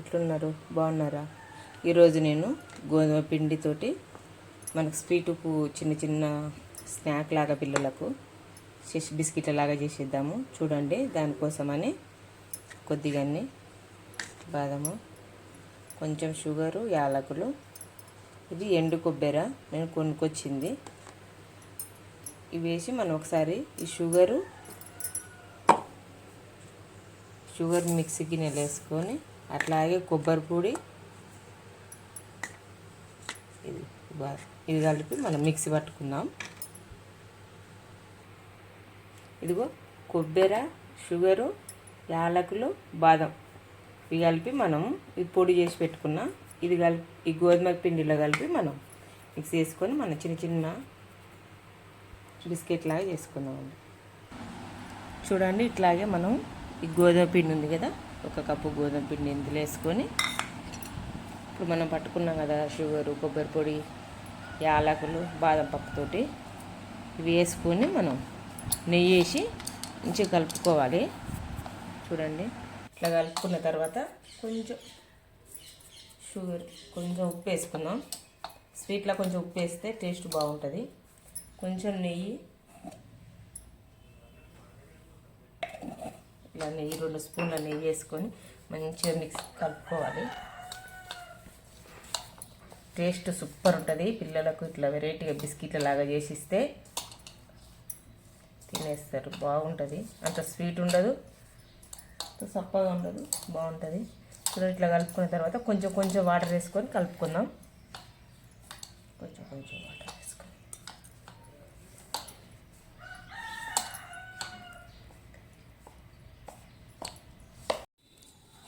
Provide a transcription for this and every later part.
ఎట్లున్నారు? బాగున్నారా? ఈరోజు నేను గోధుమ పిండితోటి మనకు స్వీట్ ఉప్పు చిన్న చిన్న స్నాక్ లాగా పిల్లలకు చేసి బిస్కెట్ల లాగా చేసేద్దాము. చూడండి దానికోసమని కొద్దిగాన్ని బాదము కొంచెం షుగరు యాలకులు. ఇది ఎండు కొబ్బెర. నేను కొనుక్కొచ్చింది. ఇవి వేసి మనం ఒకసారి ఈ షుగరు షుగర్ మిక్సీ గిన్నెలు వేసుకొని అట్లాగే కొబ్బరి పొడి. ఇది ఇది కలిపి మనం మిక్సీ పట్టుకుందాం. ఇదిగో కొబ్బెర షుగరు యాలకులు బాదం. ఇవి కలిపి మనం ఇది పొడి చేసి పెట్టుకున్నాం ఇది కలిపి ఈ గోధుమ పిండిలో కలిపి మనం మిక్స్ చేసుకొని మన చిన్న చిన్న బిస్కెట్ లాగా చేసుకుందామండి. చూడండి ఇట్లాగే మనం ఈ గోధుమ పిండి ఉంది కదా ఒక కప్పు గోధుమ పిండి ఇందులో వేసుకొని ఇప్పుడు మనం పట్టుకున్నాం కదా షుగరు కొబ్బరి పొడి యాలకులు బాదం పప్పుతోటి ఇవి వేసుకొని మనం నెయ్యి వేసి మంచిగా కలుపుకోవాలి. చూడండి. ఇట్లా కలుపుకున్న తర్వాత కొంచెం షుగర్ కొంచెం ఉప్పు వేసుకుందాం. స్వీట్లో కొంచెం ఉప్పు వేస్తే టేస్ట్ బాగుంటుంది. కొంచెం నెయ్యి ఇలా నెయ్యి రెండు స్పూన్ల నెయ్యి వేసుకొని మంచిగా మిక్స్ కలుపుకోవాలి. టేస్ట్ సూపర్ ఉంటుంది. పిల్లలకు ఇట్లా వెరైటీగా బిస్కెట్ల లాగా చేసిస్తే తినేస్తారు. బాగుంటుంది. అంత స్వీట్ ఉండదు. సప్పగా ఉండదు. బాగుంటుంది. చూడండి ఇట్లా కలుపుకున్న తర్వాత కొంచెం కొంచెం వాటర్ వేసుకొని కలుపుకుందాం. కొంచెం కొంచెం వాటర్ వేసుకొని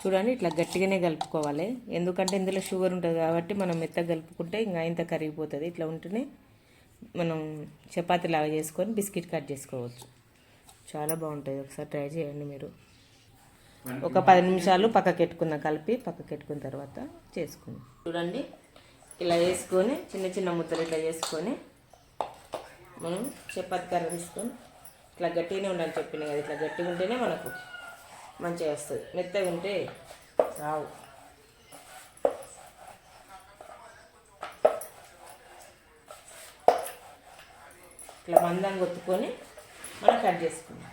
చూడండి ఇట్లా గట్టిగానే కలుపుకోవాలి. ఎందుకంటే ఇందులో షుగర్ ఉంటుంది కాబట్టి మనం మెత్తగా కలుపుకుంటే ఇంకా ఇంత కరిగిపోతుంది. ఇట్లా ఉంటేనే మనం చపాతీ లాగా చేసుకొని బిస్కెట్ కట్ చేసుకోవచ్చు. చాలా బాగుంటుంది. ఒకసారి ట్రై చేయండి మీరు. ఒక పది నిమిషాలు పక్కకి పెట్టుకున్న కలిపి పక్కకి పెట్టుకున్న తర్వాత చేసుకుందాం. చూడండి ఇలా వేసుకొని చిన్న చిన్న ముద్దలు ఇట్లా చేసుకొని మనం చపాతీ కర్ర తీసుకొని ఇట్లా గట్టిగానే ఉండాలి చెప్పిన కదా ఇట్లా గట్టిగా ఉంటేనే మనకు మంచిగా వస్తుంది మెత్తగా ఉంటే రావు. ఇట్లా మందంగా కొత్తుకొని మనం కట్ చేసుకుందాం.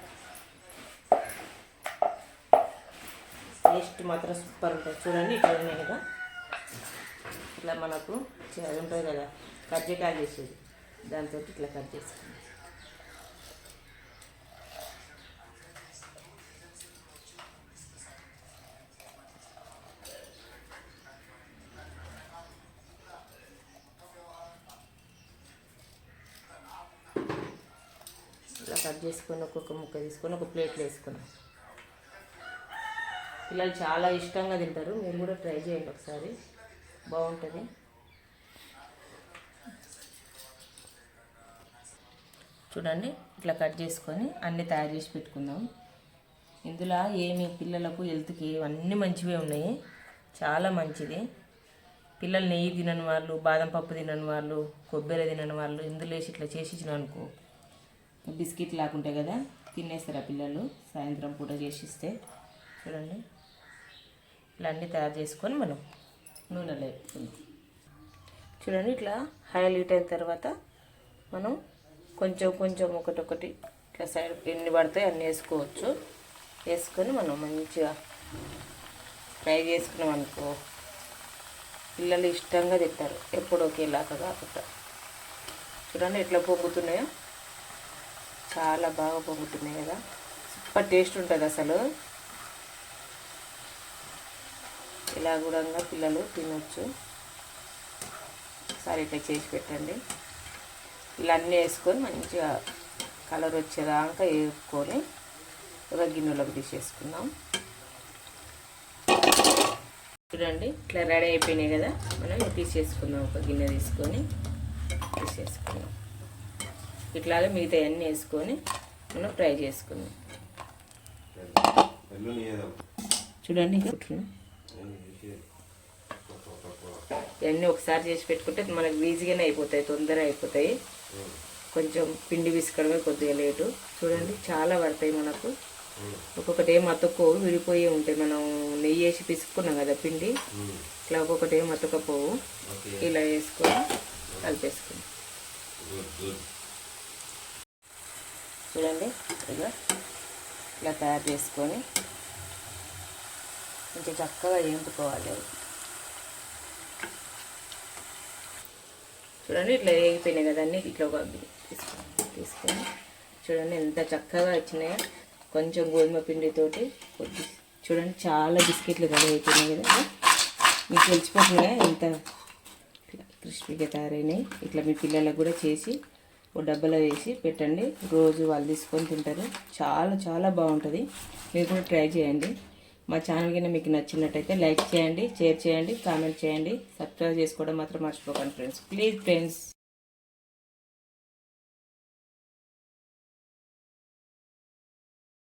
టేస్ట్ మాత్రం సూపర్ ఉంటుంది. చూడండి ఇట్లా ఉన్నాయి కదా. ఇట్లా మనకు అది ఉంటుంది కదా కజ్జికాయ చేసేది. దాంతో ఇట్లా కట్ చేసుకుందాం ఇట్లా కట్ చేసుకొని ఒక్కొక్క ముక్క తీసుకొని ఒక ప్లేట్లో వేసుకున్నాం. పిల్లలు చాలా ఇష్టంగా తింటారు. మీరు కూడా ట్రై చేయండి ఒకసారి. బాగుంటుంది. చూడండి ఇట్లా కట్ చేసుకొని అన్నీ తయారు చేసి పెట్టుకుందాం. ఇందులో ఏమి పిల్లలకు హెల్త్కి అన్నీ మంచివే ఉన్నాయి. చాలా మంచిది. పిల్లలు నెయ్యి తినని వాళ్ళు బాదం పప్పు తినని వాళ్ళు కొబ్బరి తినని వాళ్ళు ఇందులో వేసి ఇట్లా చేసి ఇచ్చిన అనుకో బిస్కెట్ లాకుంటాయి కదా తినేస్తారు ఆ పిల్లలు. సాయంత్రం పూట చేసిస్తే చూడండి. ఇట్లా అన్నీ తయారు చేసుకొని మనం నూనెలో వేసుకుందాం చూడండి ఇట్లా హైలైట్ అయిన తర్వాత మనం కొంచెం కొంచెం ఒకటి ఒకటి ఇట్లా సైడ్ ఎన్ని పడతాయి అన్నీ వేసుకోవచ్చు. వేసుకొని మనం మంచిగా ఫ్రై చేసుకున్నాం అనుకో పిల్లలు ఇష్టంగా తింటారు. ఎప్పుడు ఒకేలాగా కాకుండా. చూడండి ఎట్లా పొంగుతున్నాయో. చాలా బాగా పొంగుతున్నాయి కదా. సూపర్ టేస్ట్ ఉంటుంది అసలు. ఇలా కూడా పిల్లలు తినొచ్చు. ఒకసారి ఇట్లా చేసి పెట్టండి. ఇలా అన్నీ వేసుకొని మంచిగా కలర్ వచ్చేదాకా వేసుకొని ఒక గిన్నెలోకి తీసేసుకుందాం. చూడండి ఇట్లా రెడీ అయిపోయినాయి కదా. మనం తీసేసుకుందాం ఒక గిన్నె తీసుకొని. తీసేసుకుందాం ఇట్లాగే మిగతా అన్నీ వేసుకొని మనం ఫ్రై చేసుకుందాం. చూడండి ఇవన్నీ ఒకసారి చేసి పెట్టుకుంటే మనకు ఈజీగానే అయిపోతాయి తొందరగా అయిపోతాయి. కొంచెం పిండి విసుకడమే కొద్దిగా లేటు. చూడండి చాలా పడతాయి మనకు. ఒక్కొక్కటి ఏం అతుక్కోవు విడిపోయి ఉంటాయి. మనం నెయ్యి వేసి పిసుక్కున్నాం కదా పిండి ఇట్లా ఒక్కొక్కటి ఏం అతుక్కపోవు. ఇలా వేసుకొని కలిపేసుకుని గుడ్ గుడ్. చూడండి. ఇలా ఇలా తయారు చేసుకొని కొంచెం చక్కగా ఏంపుకోవాలి చూడండి ఇట్లా వేగిపోయినాయి కదండి ఇట్లా ఒక తీసుకొని చూడండి ఎంత చక్కగా వచ్చినాయో. కొంచెం గోధుమ పిండితోటి కొద్ది చూడండి చాలా బిస్కెట్లు కదా అయిపోయినాయి కదా. మీకు తెలిసిపోతున్నాయా ఎంత ఇట్లా క్రిస్పీగా తయారైనాయి. ఇట్లా మీ పిల్లలకు కూడా చేసి ఓ డబ్బాలో వేసి పెట్టండి. రోజు వాళ్ళు తీసుకొని తింటారు. చాలా చాలా బాగుంటుంది. మీరు కూడా ట్రై చేయండి. మా ఛానల్ కింద మీకు నచ్చినట్టయితే లైక్ చేయండి షేర్ చేయండి కామెంట్ చేయండి. సబ్స్క్రైబ్ చేసుకోవడం మాత్రం మర్చిపోకండి ఫ్రెండ్స్. Please friends.